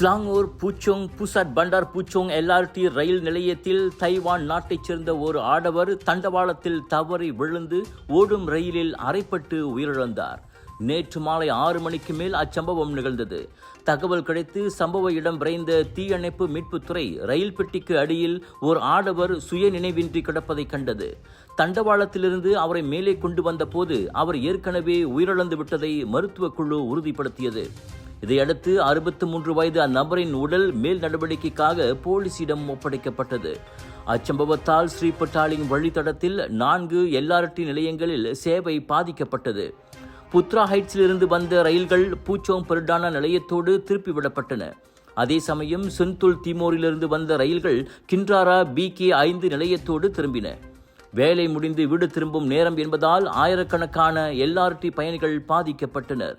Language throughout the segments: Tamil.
ஸ்லாங்கூர் பூச்சோங் புசட் பண்டார் பூச்சோங் எல்ஆர்டி ரயில் நிலையத்தில் தைவான் நாட்டைச் சேர்ந்த ஒரு ஆடவர் தண்டவாளத்தில் தவறி விழுந்து ஓடும் ரயிலில் அறைப்பட்டு உயிரிழந்தார். நேற்று மாலை ஆறு மணிக்கு மேல் அச்சம்பவம் நிகழ்ந்தது. தகவல் கிடைத்து சம்பவ இடம் விரைந்த தீயணைப்பு மீட்புத்துறை ரயில் பெட்டிக்கு அடியில் ஒரு ஆடவர் சுய நினைவின்றி கிடப்பதை கண்டது. தண்டவாளத்திலிருந்து அவரை மேலே கொண்டு வந்தபோது அவர் ஏற்கனவே உயிரிழந்து விட்டதை மருத்துவக் குழு உறுதிப்படுத்தியது. இதையடுத்து அறுபத்தி மூன்று வயது அந்நபரின் உடல் மேல் நடவடிக்கைக்காக போலீசிடம் ஒப்படைக்கப்பட்டது. அச்சம்பவத்தால் ஸ்ரீபட்டாலிங் வழித்தடத்தில் நான்கு எல்ஆர்டி நிலையங்களில் சேவை பாதிக்கப்பட்டது. புத்ரா ஹைட்ஸிலிருந்து வந்த ரயில்கள் பூச்சோம் பெருடான நிலையத்தோடு திருப்பிவிடப்பட்டன. அதே சமயம் செந்துல் திமோரிலிருந்து வந்த ரயில்கள் கின்றாரா பி கே ஐந்து நிலையத்தோடு திரும்பின. வேலை முடிந்து வீடு திரும்பும் நேரம் என்பதால் ஆயிரக்கணக்கான எல்ஆர்டி பயணிகள் பாதிக்கப்பட்டனர்.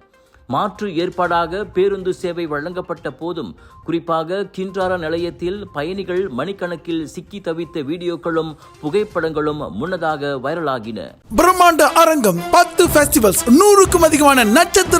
மாற்று ஏற்பாடாக பேருந்து சேவை வழங்கப்பட்ட போதும் குறிப்பாக கின்றாரா நிலையத்தில் பயணிகள் மணிக்கணக்கில் சிக்கி தவித்த வீடியோக்களும் புகைப்படங்களும் முன்னதாக வைரலாகின. பிரம்மாண்ட அரங்கம் பத்து பெஸ்டிவல்ஸ் நூறுக்கும் அதிகமான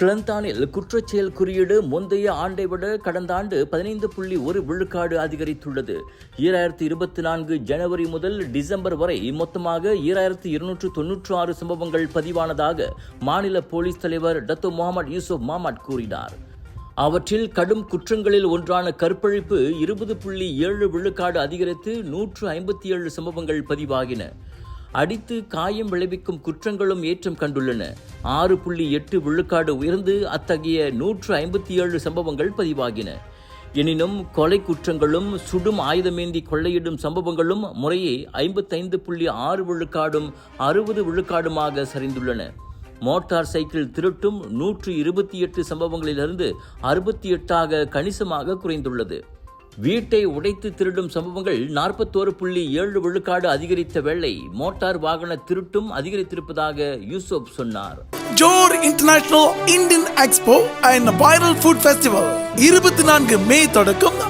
கிளந்தானில் குற்றச்செயல் குறியீடு முந்தைய ஆண்டை விட கடந்த ஆண்டு பதினைந்து புள்ளி ஒரு விழுக்காடு அதிகரித்துள்ளது. ஈராயிரத்தி இருபத்தி நான்கு ஜனவரி முதல் டிசம்பர் வரை மொத்தமாக ஈராயிரத்தி இருநூற்று தொன்னூற்று ஆறு சம்பவங்கள் பதிவானதாக மாநில போலீஸ் தலைவர் டத்தோ முகமது யூசுப் மாமட் கூறினார். அவற்றில் கடும் குற்றங்களில் ஒன்றான கற்பழிப்பு இருபது புள்ளி ஏழு விழுக்காடு அதிகரித்து நூற்று ஐம்பத்தி ஏழு சம்பவங்கள் பதிவாகின. அடித்து காயம் விளைவிக்கும் குற்றங்களும் ஏற்றம் கண்டுள்ளன. ஆறு புள்ளி எட்டு விழுக்காடு உயர்ந்து அத்தகைய நூற்று ஐம்பத்தி ஏழு சம்பவங்கள் பதிவாகின. எனினும் கொலை குற்றங்களும் சுடும் ஆயுதமேந்தி கொள்ளையிடும் சம்பவங்களும் முறையே ஐம்பத்தைந்து புள்ளி ஆறு விழுக்காடும் அறுபது விழுக்காடுமாக சரிந்துள்ளன. மோட்டார் சைக்கிள் திருட்டும் நூற்று இருபத்தி எட்டு சம்பவங்களிலிருந்து அறுபத்தி எட்டாக கணிசமாக குறைந்துள்ளது. வீட்டை உடைத்து திருடும் சம்பவங்கள் நாற்பத்தோரு புள்ளி ஏழு விழுக்காடு அதிகரித்த வேளை மோட்டார் வாகன திருட்டும் அதிகரித்திருப்பதாக யூசுப் சொன்னார். Johor international Indian expo and viral food festival இருபத்தி நான்கு மே தொடக்கம்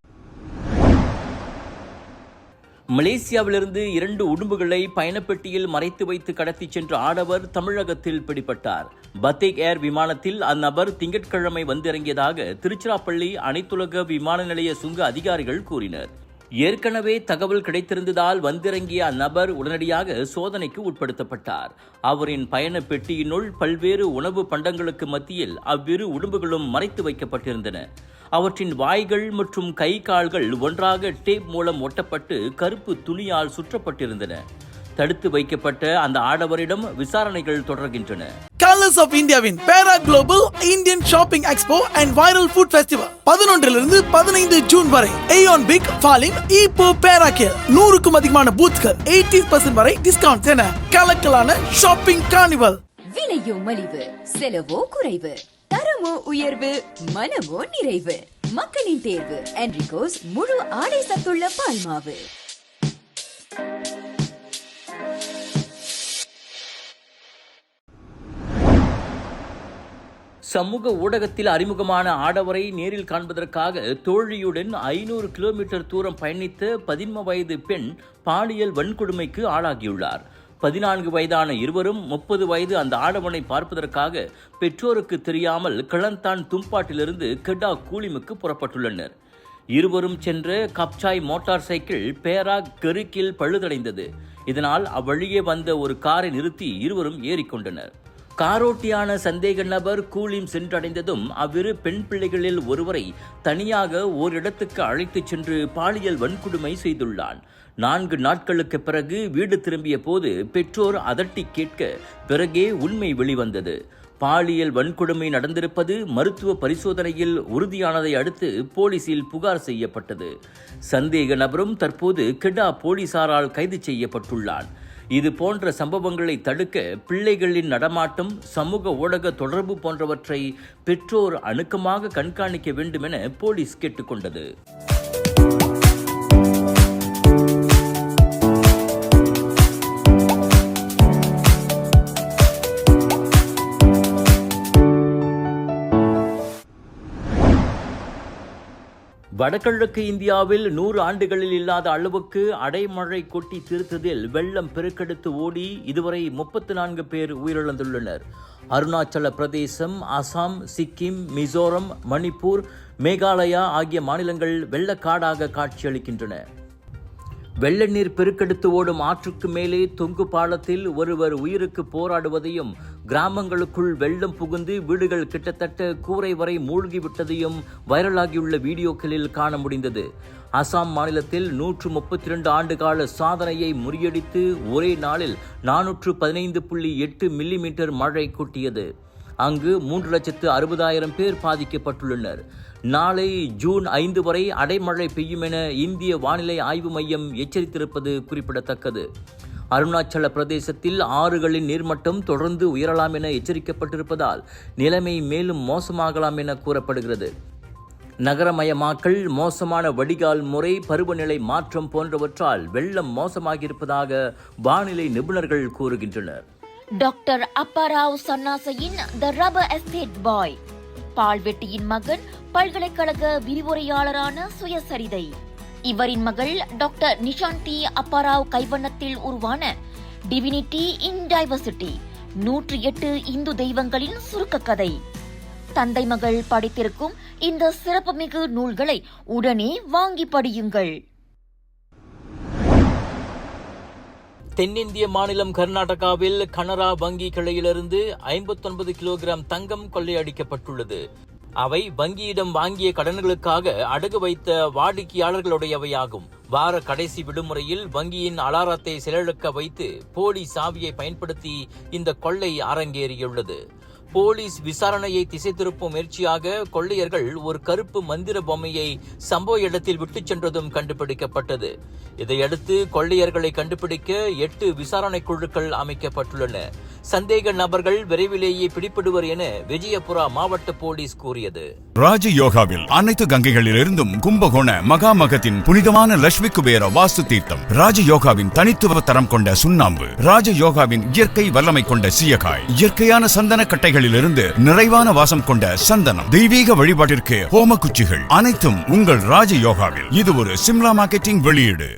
மலேசியாவிலிருந்து இரண்டு உடும்புகளை பயணப்பெட்டியில் மறைத்து வைத்து கடத்திச் சென்ற ஆடவர் தமிழகத்தில் பிடிபட்டார். பத்தேக் ஏர் விமானத்தில் அந்நபர் திங்கட்கிழமை வந்திறங்கியதாக திருச்சிராப்பள்ளி அனைத்துலக விமான நிலைய சுங்க அதிகாரிகள் கூறினர். ஏற்கனவே தகவல் கிடைத்திருந்ததால் வந்திறங்கிய அந்நபர் உடனடியாக சோதனைக்கு உட்படுத்தப்பட்டார். அவரின் பயண பெட்டியினுள் பல்வேறு உணவு பண்டங்களுக்கு மத்தியில் அவ்விரு உடும்புகளும் மறைத்து வைக்கப்பட்டிருந்தன. அவற்றின் வாய்கள் மற்றும் கை கால்கள் ஒன்றாக டேப் மூலம் ஒட்டப்பட்டு கருப்பு துணியால் சுற்றப்பட்டிருந்தன. தடுத்து வைக்கப்பட்ட அந்த ஆடவரிடம் விசாரணைகள் தொடர்கின்றன. கலர்ஸ் ஆஃப் இந்தியாவின் Perak global Indian shopping expo and viral food festival பதினொன்றிலிருந்து பதினைந்து ஜூன் வரை ஏயோன் பிக் ஃபாலின் ஈப்போ பேரா கேர் நூறுக்கும் அதிகமான பூத்கள் எயிட்டி பர்சன்ட் வரை டிஸ்கவுண்ட் என கலக்கலான ஷாப்பிங் கார்னிவல் விலையோ மலிவு செலவோ குறைவு. தரமோ உயர்வு மனமோ நிறைவு. மக்களின் தேர்வு என்ரிகோஸ் முழு ஆடை சத்துள்ள பால்மாவு. சமூக ஊடகத்தில் அறிமுகமான ஆடவரை நேரில் காண்பதற்காக தோழியுடன் ஐநூறு கிலோமீட்டர் தூரம் பயணித்த பதின்ம வயது பெண் பாலியல் வன்கொடுமைக்கு ஆளாகியுள்ளார். பதினான்கு வயதான இருவரும் முப்பது வயது அந்த ஆடவனை பார்ப்பதற்காக பெற்றோருக்கு தெரியாமல் கிளந்தான் தும்பாட்டிலிருந்து கெடா கூலிமுக்கு புறப்பட்டுள்ளனர். இருவரும் சென்ற கப்சாய் மோட்டார் சைக்கிள் பேரா கெருக்கில் பழுதடைந்தது. இதனால் அவ்வழியே வந்த ஒரு காரை நிறுத்தி இருவரும் ஏறிக்கொண்டனர். காரோட்டியான சந்தேக நபர் கூலிம் சென்றடைந்ததும் அவ்விரு பெண் பிள்ளைகளில் ஒருவரை தனியாக ஓரிடத்துக்கு அழைத்துச் சென்று பாலியல் வன்கொடுமை செய்துள்ளான். நான்கு நாட்களுக்கு பிறகு வீடு திரும்பிய போது பெற்றோர் அதட்டி கேட்க பிறகே உண்மை வெளிவந்தது. பாலியல் வன்கொடுமை நடந்திருப்பது மருத்துவ பரிசோதனையில் உறுதியானதை அடுத்து போலீசில் புகார் செய்யப்பட்டது. சந்தேக நபரும் தற்போது கெடா போலீசாரால் கைது செய்யப்பட்டுள்ளான். இது போன்ற சம்பவங்களை தடுக்க பிள்ளைகளின் நடமாட்டம் சமூக ஊடக தொடர்பு போன்றவற்றை பெற்றோர் அணுக்கமாக கண்காணிக்க வேண்டும் என போலீஸ் கேட்டுக்கொண்டது. வடகிழக்கு இந்தியாவில் நூறு ஆண்டுகளில் இல்லாத அளவுக்கு அடைமழை கொட்டி தீர்த்ததில் வெள்ளம் பெருக்கெடுத்து ஓடி இதுவரை முப்பத்து நான்கு பேர் உயிரிழந்துள்ளனர். அருணாச்சல பிரதேசம் அசாம் சிக்கிம் மிசோரம் மணிப்பூர் மேகாலயா ஆகிய மாநிலங்கள் வெள்ளக்காடாக காட்சியளிக்கின்றன. வெள்ள நீர் பெருக்கெடுத்து ஓடும் ஆற்றுக்கு மேலே தொங்கு பாலத்தில் ஒருவர் உயிருக்கு போராடுவதையும் கிராமங்களுக்குள் வெள்ளம் புகுந்து வீடுகள் கிட்டத்தட்ட கூரை வரை மூழ்கிவிட்டதையும் வைரலாகியுள்ள வீடியோக்களில் காண முடிந்தது. அசாம் மாநிலத்தில் நூற்று முப்பத்தி இரண்டு ஆண்டுகால சாதனையை முறியடித்து ஒரே நாளில் நானூற்று பதினைந்து புள்ளி எட்டு மில்லிமீட்டர் மழை கொட்டியது. அங்கு மூன்று லட்சத்து அறுபதாயிரம் பேர் பாதிக்கப்பட்டுள்ளனர். நாளை ஜூன் ஐந்து வரை அடைமழை பெய்யும் என இந்திய வானிலை ஆய்வு மையம் எச்சரித்திருப்பது குறிப்பிடத்தக்கது. அருணாச்சல பிரதேசத்தில் ஆறுகளின் நீர்மட்டம் தொடர்ந்து உயரலாம் என எச்சரிக்கப்பட்டிருப்பதால் நிலைமை மேலும் மோசமாகலாம் என கூறப்படுகிறது. நகரமயமாக்கல் மோசமான வடிகால் முறை பருவநிலை மாற்றம் போன்றவற்றால் வெள்ளம் மோசமாகியிருப்பதாக வானிலை நிபுணர்கள் கூறுகின்றனர். டாக்டர் அப்பாராவ் சன்னாசையின் த ரப்பர் எஸ்டேட் பாய். பால்வெட்டியின் மகன் பல்கலைக்கழக விரிவுரையாளரான சுயசரிதை. இவரின் மகள் டாக்டர் நிஷாந்தி அப்பாராவ் கைவண்ணத்தில் உருவான டிவினிட்டி இன் டைவர்சிட்டி நூற்றி எட்டு இந்து தெய்வங்களின் சுருக்க கதை. தந்தை மகள் படித்திருக்கும் இந்த சிறப்புமிகு நூல்களை உடனே வாங்கி படியுங்கள். தென்னிந்திய மாநிலம் கர்நாடகாவில் கனரா வங்கி கிளையிலிருந்து ஐம்பத்தொன்பது கிலோகிராம் தங்கம் கொள்ளையடிக்கப்பட்டுள்ளது. அவை வங்கியிடம் வாங்கிய கடன்களுக்காக அடகு வைத்த வாடிக்கையாளர்களுடையவையாகும். வார கடைசி விடுமுறையில் வங்கியின் அலாரத்தை செயலிழக்க வைத்து போலி சாவியை பயன்படுத்தி இந்த கொள்ளை அரங்கேறியுள்ளது. போலீஸ் விசாரணையை திசை திருப்பும் முயற்சியாக கொள்ளையர்கள் ஒரு கருப்பு மந்திர பொம்மையை சம்பவ இடத்தில் விட்டுச் சென்றதும் கண்டுபிடிக்கப்பட்டது. இதையடுத்து கொள்ளையர்களை கண்டுபிடிக்க எட்டு விசாரணை குழுக்கள் அமைக்கப்பட்டுள்ளன. சந்தேக நபர்கள் விரைவிலேயே பிடிபடுவர் என விஜயபுரா மாவட்ட போலீஸ் கூறியது. ராஜ யோகாவில் அனைத்து கங்கைகளிலிருந்தும் கும்பகோண மகாமகத்தின் புனிதமான லட்சுமி குபேர வாஸ்து தீர்த்தம் ராஜ யோகாவின் தனித்துவ தரம் கொண்ட சுண்ணாம்பு ராஜ யோகாவின் இயற்கை வல்லமை கொண்ட சீயகாய் இயற்கையான சந்தன கட்டைகளிலிருந்து நிறைவான வாசம் கொண்ட சந்தனம். தெய்வீக வழிபாட்டிற்கு ஹோம குச்சிகள் அனைத்தும் உங்கள் ராஜ யோகாவில் இது ஒரு சிம்லா மார்க்கெட்டிங் வெளியீடு.